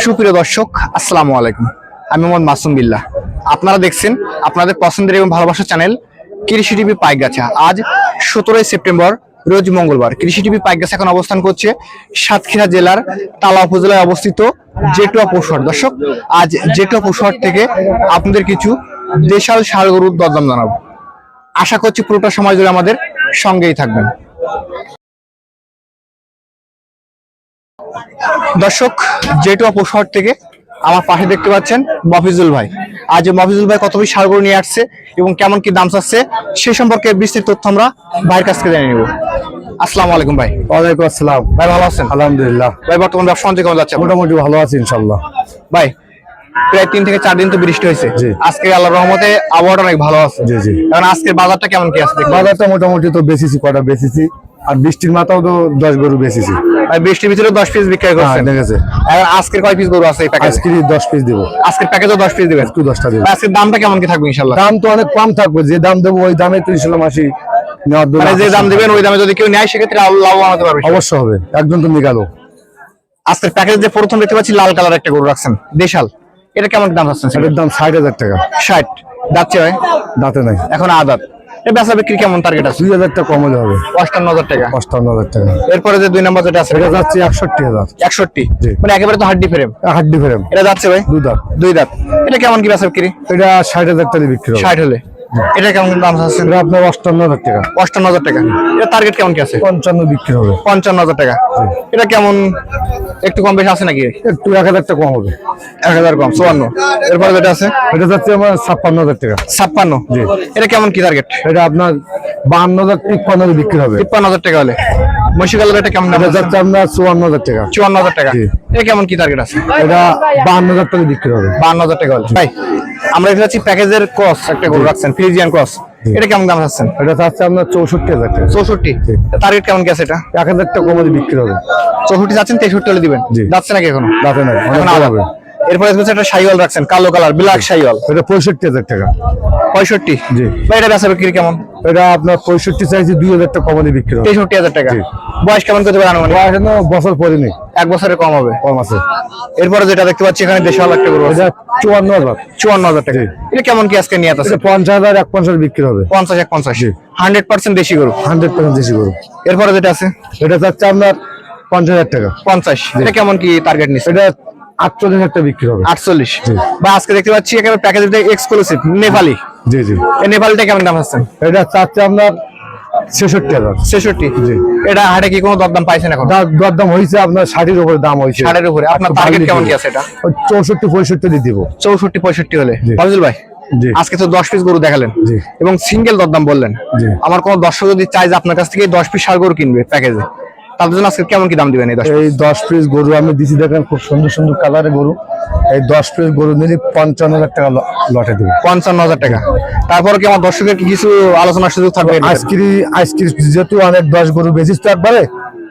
সুপ্রিয় দর্শক, আসসালামু আলাইকুম। আমি মোহাম্মদ মাসুম বিল্লাহ। আপনারা দেখছেন আপনাদের পছন্দের এবং ভালোবাসার চ্যানেল কৃষি টিভি পাইকগাছা। আজ সতেরোই সেপ্টেম্বর, রোজ মঙ্গলবার। কৃষি টিভি পাইকগাছা এখন অবস্থান করছে সাতক্ষীরা জেলার তালা উপজেলায় অবস্থিত জেটুয়া পৌষহাট দর্শক, আজ জেটুয়া পৌষহাট থেকে আপনাদের কিছু দেশাল ষাড় গরুর দরদাম জানাব। আশা করছি পুরোটা সময় জুড়ে আমাদের সঙ্গেই থাকবেন। দর্শক জেটু অপসর থেকে আমার পাশে দেখতে পাচ্ছেন মফিজুল ভাই। আজ মফিজুল ভাই কত বেশি সারগরু নিয়ে আসছে এবং কেমন কি দাম চাচ্ছে সে সম্পর্কে বিস্তৃত তথ্য আমরা ভাইয়ের কাছ থেকে জেনে নেব। আসসালামু আলাইকুম ভাই। ওয়ালাইকুম আসসালাম। ভাই ভালো আছেন? আলহামদুলিল্লাহ। ভাই বর্তমান ব্যবসা বাণিজ্য কেমন যাচ্ছে? মোটামুটি ভালো আছি ভাই প্রায় তিন থেকে চার দিন তো বৃষ্টি হয়েছে। আজকে আল্লাহ রহমতে আবহাওয়াটা অনেক ভালো আছে। জি জি। কারণ আজকের বাজারটা কেমন কি আছে দেখলাম। বাজারটা মোটামুটি তো বেশিছি কটা বেশিছি আর বৃষ্টির মাথাও তো দশ গরু বেশিছি ভাই বৃষ্টির ভিতরে দশ পিস বিক্রি হ্যাঁ করছেন? দেখেছে। এখন আজকের কয় পিস গরু আছে এই প্যাকেজ আজকে দশ পিস দেবো। আজকের প্যাকেজও দশ পিস দিবেন? একটু দশটা দেবো। আজকের দামটা কেমন কি থাকবে ইনশাল্লাহ দাম তো অনেক কম থাকবে। যে দাম দেবো ওই দামে তো মাসি মানে যে দাম দিবেন ওই দামে যদি কেউ নেয় সেক্ষেত্রে আরও লাভবান হতে পারবে। অবশ্য হবে। একজন তো নিকাল। আজকের প্যাকেজ যে প্রথম দেখতে পাচ্ছি লাল কালার একটা গরু রাখছেন। দেশাল। এটা কেমন দাম চাচ্ছেন এটার দাম ষাট হাজার টাকা। ষাট। যাচ্ছে ভাই দাঁতে নাই। এখন আদাত। এর বেচা বিক্রি কেমন টার্গেট আছে? দুই হাজার টাকা কমে যাবে হবে। অষ্টান্ন হাজার টাকা। অষ্টান্ন হাজার টাকা। এরপরে যে দুই নম্বর যেটা আছে এটা যাচ্ছে একষট্টি হাজার। একষট্টি? মানে একেবারে তো হাড্ডি ফ্রেম হাড্ডি ফ্রেম এটা যাচ্ছে ভাই? দুই দাঁত। দুই দাঁত। এটা কেমন কি বেচা বিক্রি? এটা ষাট হাজার টাকা বিক্রি ষাট হলে। এটা কেমন দাম এটা আপনার অষ্টান্ন হাজার টাকা। অষ্টান্ন হাজার টাকা। এটা টার্গেট কেমন কি আছে? পঞ্চান্ন বিক্রি হবে। পঞ্চান্ন হাজার টাকা। এটা কেমন একটু কম বেশি আছে নাকি? একটু এক হাজার টাকা কম হবে। এক হাজার কম চুয়ান্ন। এরপরে যেটা আছে? এটা যাচ্ছে আমার ছাপ্পান্ন হাজার টাকা। ছাপ্পান্ন। এটা কেমন কি টার্গেট এটা আপনার বাহান্ন হাজার তিপ্পান্ন হাজার বিক্রি হবে। তিপ্পান্ন হাজার টাকা হলে। মহিষী কালার এটা কেমন এটা যাচ্ছে আপনার চুয়ান্ন হাজার টাকা। চুয়ান্ন হাজার টাকা। এটা কেমন কি টার্গেট আছে? এটা বাহান্ন হাজার টাকা বিক্রি হবে। বান্ন হাজার টাকা হলে। ভাই আমরা দেখতে পাচ্ছি প্যাকেজের ক্রস একটা গরু রাখছেন ফ্রিজিয়ান ক্রস। এটা কেমন দাম চাচ্ছেন? এটা চাচ্ছে আপনার চৌষট্টি হাজার টাকা। চৌষট্টি? টার্গেট কেমন গেছে এটা? এক হাজার টাকা কমে বিক্রি হবে। চৌষট্টি যাচ্ছেন তেষট্টি হলে দিবেন। যাচ্ছে নাকি এখনও? যাচ্ছে না এখন এরপরে একটা শাইওয়াল রাখছেন কালো কালার ব্ল্যাক শাইওয়াল। এটা পঁয়ষট্টি হাজার টাকা। পঁয়ষট্টি? জি। ভাই এটা বেচা বিক্রি কেমন? এটা আপনার পঁয়ষট্টি চাইছি দুই হাজার টাকা কমে বিক্রি হবে তেষট্টি হাজার টাকা। বয়স কেমন করতে পারেন বয়স এখনও বছর পরেনি। এক বছরের কম হবে। কম আছে। এরপরে যেটা দেখতে পাচ্ছি এখানে একটা গরু আছে এটা চুয়ান্ন হাজার। চুয়ান্ন হাজার টাকা। এটা কেমন কি আজকে নিয়ে আছে? পঞ্চাশ হাজার এক পঞ্চাশ বিক্রি হবে। পঞ্চাশ এক পঞ্চাশ। হান্ড্রেড পার্সেন্ট দেশি গরু। হান্ড্রেড পার্সেন্ট দেশি গরু। এরপরে যেটা আছে? এটা যাচ্ছে আপনার পঞ্চাশ হাজার টাকা। পঞ্চাশ। এটা কেমন কি টার্গেট নিচ্ছে? এটা আটচল্লিশ হাজার বিক্রি হবে। আটচল্লিশ। বা আজকে দেখতে পাচ্ছি একেবারে প্যাকেজ এক্সক্লুসিভ নেপালি। জি জি। এই নেপালিটা কেমন দাম আছে এটা চাচ্ছে আপনার ছেষট্টি হাজার। ছেষট্টি? জি। এটা হাটে কি কোনো দরদাম পাইছেন এখন? দরদাম হয়েছে আপনার ষাটের উপরে দাম হয়েছে ষাটের উপরে। আপনার টার্গেট কেমন কি আছে এটা? চৌষট্টি পঁয়ষট্টি দিয়ে দিব। চৌষট্টি পঁয়ষট্টি হলে। ফজল ভাই আজকে তো দশ পিস গরু দেখালেন। এবং সিঙ্গেল দরদাম বললেন। আমার কোনো দর্শক যদি চাই যে আপনার কাছ থেকে দশ পিস সার গরু কিনবে প্যাকেজে তাদের জন্য আজকে কেমন কি দাম দিবেন এই দশ এই দশ পিস গরু আমি দিছি দেখেন খুব সুন্দর সুন্দর কালারের গরু। এই দশ পিস গরু নিলে পঞ্চান্ন হাজার টাকা লটে দেবো। পঞ্চান্ন হাজার টাকা। তারপর কি আমার দর্শকের কিছু আলোচনার সুযোগ থাকবে? আইসক্রিম আইসক্রিম যেহেতু অনেক দশ গরু বেশিস তো একবারে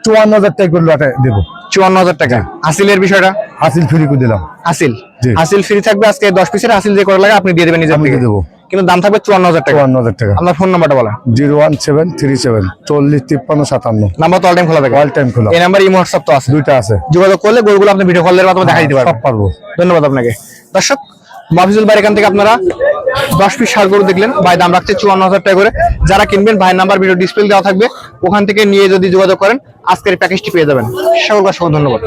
চুয়ান্ন হাজার টাকা করে লটে দেবো। চুয়ান্ন হাজার টাকা। হাসিলের বিষয়টা? হাসিল ফ্রি করে দিলাম। হাসিল। জি। হাসিল ফ্রি থাকবে আজকে দশ পিসের হাসিল যে করে লাগে আপনি দিয়ে দেবেন দিয়ে দেবো। কিন্তু দাম থাকবে চুয়ান্ন হাজার টাকা। চুয়ান্ন হাজার টাকা। আপনার ফোন নাম্বারটা বলেন। Zero one seven three seven চল্লিশ তিপ্পান্ন সাতান্ন। নাম্বার তো অল টাইম খোলা থাকে। অল টাইম খোলা। এই নাম্বার ইমো হোয়াটসঅ্যাপ তো আছে। দুইটা আছে। যোগাযোগ করলে গরুগুলো আপনি ভিডিও কলের মাধ্যমে দেখাই দিতে সব পারবেন। পারব। ধন্যবাদ আপনাকে। দর্শক মাফিজুল ভাই এখান থেকে আপনারা দশ পিস সার গরু দেখলেন। ভাই দাম রাখছে চুয়ান্ন হাজার টাকা করে। যারা কিনবেন ভাই নাম্বার ভিডিও ডিসপ্লে দেওয়া থাকবে। ওখান থেকে নিয়ে যদি যোগাযোগ করেন আজকের প্যাকেজটি পেয়ে যাবেন। সকলকে অসংখ্য ধন্যবাদ।